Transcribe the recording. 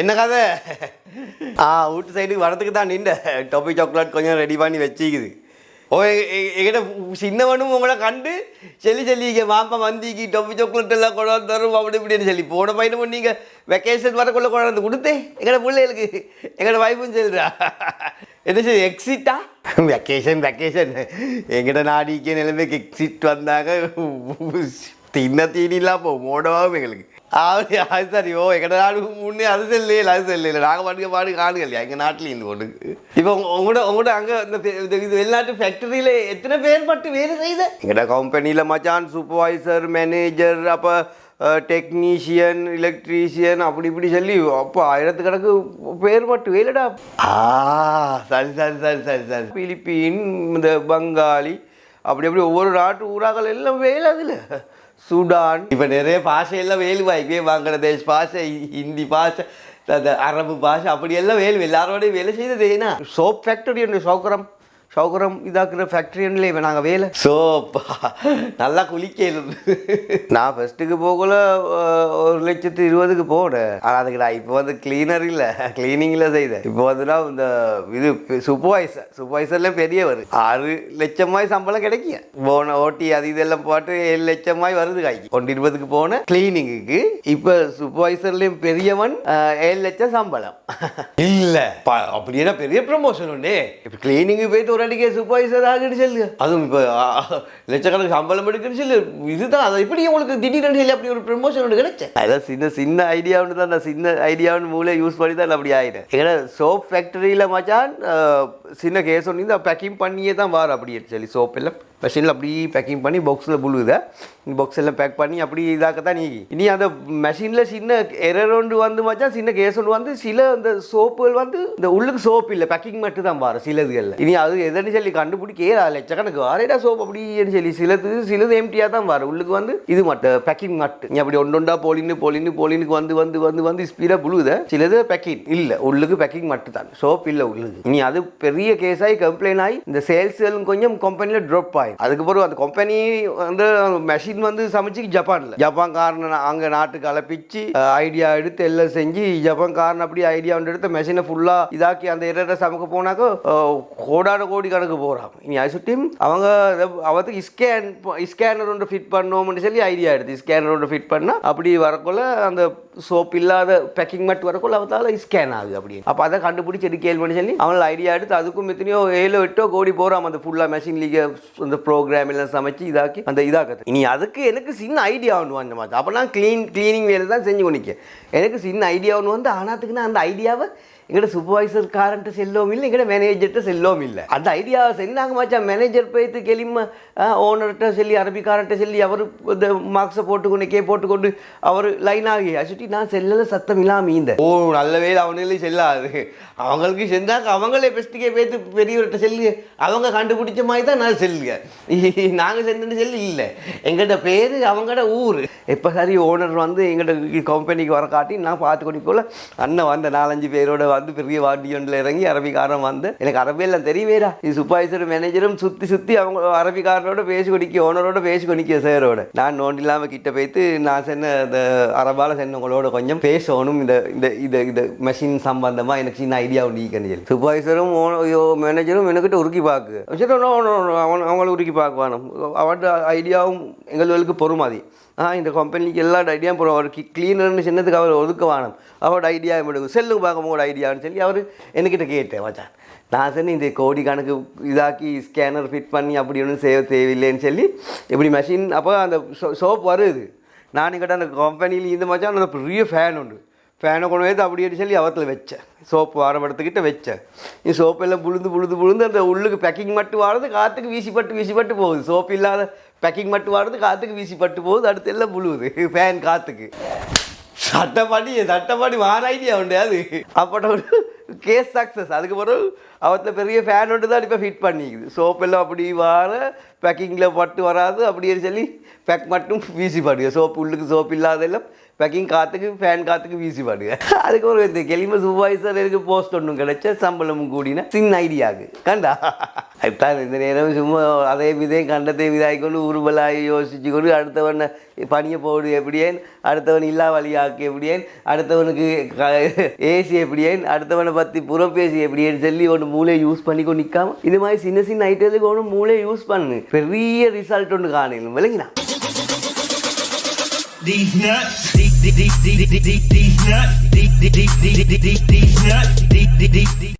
என்ன கதை? ஆ வீட்டு சைடுக்கு வரத்துக்கு தான் நின்ற. டொப்பி சாக்லேட் கொஞ்சம் ரெடி பண்ணி வச்சிக்குது. ஓ எங்கிட்ட சின்னவனும் உங்களை கண்டு சொல்லி சொல்லிங்க மாப்பா வந்திக்கு டொப்பி சாக்லேட் எல்லாம் கொண்டாந்து தரும் அப்படி இப்படின்னு சொல்லி. போன பையனும் நீங்கள் வெக்கேஷன் வரக்குள்ள கொண்டாந்து கொடுத்தேன் எங்களோட பிள்ளைகளுக்கு எங்களோட வைஃபும் சொல்கிறா என்ன சரி எக்ஸிட்டா வெக்கேஷன் வெக்கேஷன் எங்கிட்ட நாடிக்க நிலைமைக்கு எக்ஸிட் வந்தாங்க தின்ன தீனிலாம் போ மோடவாகும் எங்களுக்கு. அது அது சரி. ஓ எங்கள் நாடு முன்னே அது செல்லையில அது செல்லையில. நாங்கள் பாட்டுக்க பாடு காணுங்க இல்லையா எங்கள் நாட்டில் இந்த ஒன்று இப்போ உங்க- உங்களோட உங்களோட அங்கே இந்த இது வெளிநாட்டு ஃபேக்டரியில் எத்தனை பேர் மட்டும் வேலை செய்த? எங்கட கம்பெனியில் மச்சான் சூப்பர்வைசர் மேனேஜர் அப்போ டெக்னீஷியன் எலக்ட்ரீஷியன் அப்படி இப்படி சொல்லி அப்போ ஆயிரத்துக்கணக்கு பேர் மட்டும் வேலைடா. ஆ சரி சரி சரி சரி சரி. பிலிப்பீன் இந்த பங்காளி அப்படி அப்படி ஒவ்வொரு நாட்டு ஊராக்கள் எல்லாம் வேலை அதில். சூடான். இப்போ நிறைய பாஷையெல்லாம் வேலுவா இப்பயே பங்களாதேஷ் பாஷை ஹிந்தி பாஷை அந்த அரபு பாஷை அப்படியெல்லாம் வேலு. எல்லாரோடையும் வேலை செய்தது ஏன்னா? சோப் ஃபேக்டரி ஒன்று சௌக்கரம் சௌகரம் இதாக்குற ஃபேக்ட்ரின்லே நாங்கள் வேலை. சோப் நல்லா குளிக்கலும் நான் ஃபர்ஸ்ட்டுக்கு போகல ஒரு லட்சத்து இருபதுக்கு போனேன். ஆனால் அதுக்கு நான் இப்போ வந்து கிளீனர் இல்லை. க்ளீனிங்கில் செய்தேன். இப்போ வந்துன்னா இந்த இது சூப்பர்வைசர் சூப்பர்வைசர்ல பெரியவர். ஆறு லட்சமாய் சம்பளம் கிடைக்கும் போன ஓட்டி அது இதெல்லாம் போட்டு ஏழு லட்சமாய் வருது காய்க்கு. ஒன்று இருபதுக்கு போன கிளீனிங்குக்கு இப்போ சூப்பர்வைசர்லேயும் பெரியவன் ஏழு லட்சம் சம்பளம். இல்லை. அப்படின்னா பெரிய ப்ரமோஷன் உண்டு இப்போ கிளீனிங்கு போயிட்டு ஒரு அடிக்கே சூப்பர்வைசர் ஆகிட்டு சொல்லு அதுவும் இப்போ லட்சக்கணக்கு சம்பளம் எடுக்குன்னு சொல்லு இதுதான் அதை எப்படி உங்களுக்கு திடீர்னு சொல்லி அப்படி ஒரு ப்ரமோஷன் ஒன்று கிடைச்சேன் அதான் சின்ன சின்ன ஐடியா ஒன்று தான் நான் சின்ன ஐடியான்னு மூளை யூஸ் பண்ணி தான் அப்படி ஆகிட்டேன் ஏன்னா சோப் ஃபேக்டரியில் மச்சான் சின்ன கேஸ் ஒன்று இந்த பேக்கிங் பண்ணியே தான் வார் அப்படி சொல்லி சோப் எல்லாம். மெஷினில் அப்படியே பேக்கிங் பண்ணி பாக்ஸில் புழுகுத? பாக்ஸ் எல்லாம் பேக் பண்ணி அப்படி இதாக்கத்தான் நீ இனி அந்த மெஷினில் சின்ன எரர் ஒன்று வந்து மச்சான் சின்ன கேஸ் ஒன்று வந்து சில அந்த சோப்புகள் வந்து இந்த உள்ளுக்கு சோப்பு இல்லை பேக்கிங் மட்டும் தான் பாரு சிலதுகளில். இனி அது எதுன்னு சொல்லி கண்டுபிடிக்க லட்சக்கணக்கு வாரேடா சோப் அப்படின்னு சொல்லி சிலது சிலது எம்டியாக தான் பாரு உள்ளுக்கு வந்து இது மட்டும் பேக்கிங் மட்டும் நீ அப்படி ஒன்று ஒன்றா போலின்னு போலின்னு போலினுக்கு வந்து வந்து வந்து வந்து ஸ்பீடாக புழுகுத? சிலது பேக்கிங் இல்லை உள்ளுக்கு பேக்கிங் மட்டும் தான் சோப் இல்லை உள்ளுக்கு. இனி அது பெரிய கேஸ் ஆகி கம்ப்ளைண்ட் ஆகி இந்த சேல்ஸ் கொஞ்சம் கம்பெனியில் ட்ராப் ஆகி அதுக்கு பிறகு அந்த கம்பெனி வந்து மெஷின் வந்து சமைச்சு ஜப்பானில். ஜப்பான் காரன் அங்கே நாட்டுக்கு அலப்பிச்சு ஐடியா எடுத்து எல்லாம் செஞ்சு ஜப்பான் காரன் அப்படி ஐடியா ஒன்று எடுத்து மெஷினை ஃபுல்லாக இதாக்கி அந்த இரட்டை சமைக்க போனாக்கா கோடான கோடி கணக்கு போகிறான் இனி அது சுட்டியும் அவங்க அவத்துக்கு ஸ்கேன் ஸ்கேனர் ஒன்று ஃபிட் பண்ணோம்னு சொல்லி ஐடியா எடுத்து ஸ்கேனர் ஒன்று ஃபிட் பண்ணால் அப்படி வரக்குள்ள அந்த சோப் இல்லாத பேக்கிங் மட்டும் வரக்குள்ள அவத்தால் ஸ்கேன் ஆகுது அப்படி அப்போ அதை கண்டுபிடிச்சி எடுக்க கேள்வி சொல்லி அவங்கள ஐடியா எடுத்து அது அதுக்கும் எத்தனையோ ஏழோ எட்டோ கோடி போகிறாம அந்த ஃபுல்லாக மெஷின் லீக அந்த ப்ரோக்ராம் எல்லாம் சமைச்சு இதாக்கி அந்த இதாக்குது இனி அதுக்கு எனக்கு சின்ன ஐடியா ஒன்று வந்த மாதிரி அப்போ நான் க்ளீன் க்ளீனிங் வேலை தான் செஞ்சு கொண்டிக்க எனக்கு சின்ன ஐடியா ஒன்று வந்து ஆனாத்துக்குன்னா அந்த ஐடியாவை எங்கட சூப்பர்வைசர் காரன்ட்டு செல்லவும் இல்லை எங்கட மேனேஜர்கிட்ட செல்லவும் இல்லை. அந்த ஐடியாவை சென்னாங்க மாச்சா மேனேஜர் போயிட்டு கெளிம ஓனர்கிட்ட சொல்லி அரபிக்காரன்ட்ட சொல்லி அவர் இந்த மார்க்ஸை போட்டுக்கொண்டு கே போட்டுக்கொண்டு அவர் லைன் ஆகி அச்சுட்டி நான் செல்லல சத்தம் இல்லாமல் இந்த ஓ நல்ல வேலை அவனுங்களே செல்லாது. அவங்களுக்கு செஞ்சாக்க அவங்களே பெஸ்ட்டுக்கே பேத்து பெரியவர்கிட்ட செல்லு அவங்க கண்டுபிடிச்ச மாதிரி தான் நான் செல்லுங்க. நாங்கள் சென்று செல்லு இல்லை. எங்கள்கிட்ட பேர் அவங்கள்ட ஊர். எப்போ சரி ஓனர் வந்து எங்கள்கிட்ட கம்பெனிக்கு வர காட்டி நான் பார்த்து கொண்டிக்கோல அண்ணன் வந்த நாலஞ்சு பேரோட வந்து பெரிய வாட்டி ஒன்றில் இறங்கி அரபிக்காரன் வந்து எனக்கு அரபியெல்லாம் தெரியவேடா இது சூப்பர்வைசர் மேனேஜரும் சுற்றி சுற்றி அவங்க அரபிக்காரனோட பேசி கொடுக்க ஓனரோட பேசி கொடுக்க சேரோட நான் நோண்டி இல்லாமல் கிட்ட போய்த்து நான் சென்ன இந்த அரபால சென்னவங்களோட கொஞ்சம் பேசணும். இந்த இந்த இந்த இந்த மெஷின் சம்பந்தமாக எனக்கு சின்ன ஐடியா ஒன்று சொல்லி சூப்பர்வைசரும் மேனேஜரும் எனக்கிட்ட உருக்கி பார்க்கு சரி அவன் அவங்கள உருக்கி பார்க்குவானும் அவட்ட ஐடியாவும் எங்களுக்கு பொறுமாதி. ஆ இந்த கம்பெனிக்கு எல்லா ஐடியாவும் போகிறோம் அவர் க்ளீனர்னு சின்னதுக்கு அவர் ஒதுக்குவானும். வேணும் அவரோட ஐடியா எடுக்கும். செல்லு பார்க்கும் உங்களோட ஐடியான்னு சொல்லி அவர் என்கிட்ட கேட்டேன் மச்சான். நான் சொன்னேன் இந்த கோடி கணக்கு இதாக்கி ஸ்கேனர் ஃபிட் பண்ணி அப்படி ஒன்றும் செய்ய தேவையில்லைன்னு சொல்லி இப்படி மெஷின் அப்போ அந்த சோப் வருது. நான் கிட்ட அந்த கம்பெனியில் இந்த மச்சான் அந்த பெரிய ஃபேன் உண்டு. ஃபேனை கொண்டு வந்து அப்படின்னு சொல்லி அவத்தில் வச்சேன் சோப்பு வாரப்படுத்துக்கிட்ட வச்சேன் நீ சோப்பு எல்லாம் புழுந்து புழுந்து புழுந்து அந்த உள்ளுக்கு பேக்கிங் மட்டும் வாடுறது காற்றுக்கு வீசிப்பட்டு வீசிப்பட்டு போகுது. சோப்பு இல்லாத பேக்கிங் மட்டும் வாடுறது காற்றுக்கு வீசிப்பட்டு போகுது அடுத்து எல்லாம் புழுவுது. ஃபேன் காற்றுக்கு சட்டப்பாடி சட்டப்பாடி வார ஐடியா உண்டு அப்பட்ட கேஸ் சக்ஸஸ் அதுக்கு பிறகு அவத்தில் பெரிய ஃபேன் ஒன்று தான் இப்போ ஃபிட் பண்ணிக்குது. சோப்பெல்லாம் அப்படி வார பேக்கிங்கில் பட்டு வராது அப்படின்னு சொல்லி பேக் மட்டும் வீசி பாடுங்க. சோப்பு உள்ளுக்கு சோப்பு இல்லாதெல்லாம் பேக்கிங் காற்றுக்கு ஃபேன் காற்றுக்கு வீசி பாடுங்க. அதுக்கப்புறம் இந்த இந்த கெளிம சூப்பர்வைசருக்கு போஸ்ட் ஒன்றும் கிடைச்ச சம்பளமும் கூடின சின்ன ஐடியாவுக்கு கண்டா? அதுதான் இந்த நேரம் சும்மா அதே விதையை கண்டத்தை விதாய் கொண்டு உருவலாகி யோசிச்சு கொண்டு அடுத்தவனை பணியை போடு எப்படியேன் அடுத்தவன் இல்லா வழியாக்கு எப்படியேன் அடுத்தவனுக்கு ஏசி எப்படியேன் அடுத்தவனை பற்றி புறப்பேசி எப்படியேன்னு சொல்லி ஒன்று மூளையை யூஸ் பண்ணி கொண்டு நிற்காம இது மாதிரி சின்ன சின்ன ஐட்டத்துக்கு ஒன்று மூளையை யூஸ் பண்ணு பெரிய ரிசல்ட் ஒன்று காணும் விளங்கினா These nuts, these, these, these, these, these, nuts, these, these, these, these, these, nuts, these, these, these.